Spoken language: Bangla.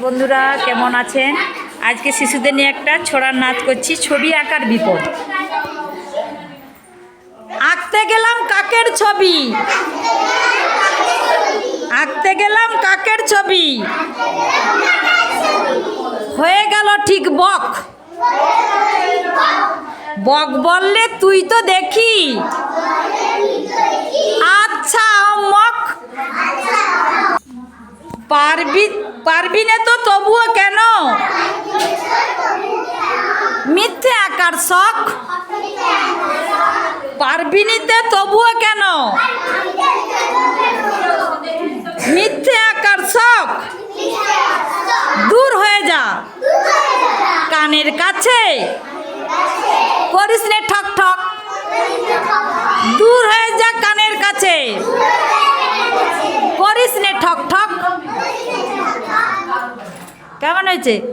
বন্ধুরা, কেমন আছেন? আজকে শিশুদের নিয়ে একটা ছড়ার নাচ করছি, ছবি আঁকার বিপদ। আঁকতে গেলাম কাকের ছবি। আঁকতে গেলাম কাকের ছবি। হয়ে গেল ঠিক বক। বক বললে তুই তো দেখি। পারবি পারবি না তো তবুও কেন? মিথ্যে আকার শখ? পারবি নিতে তবুও কেন? মিথ্যে আকার শখ? দূর হয়ে যা। কানের কাছে। করিস ¡Cámara noche!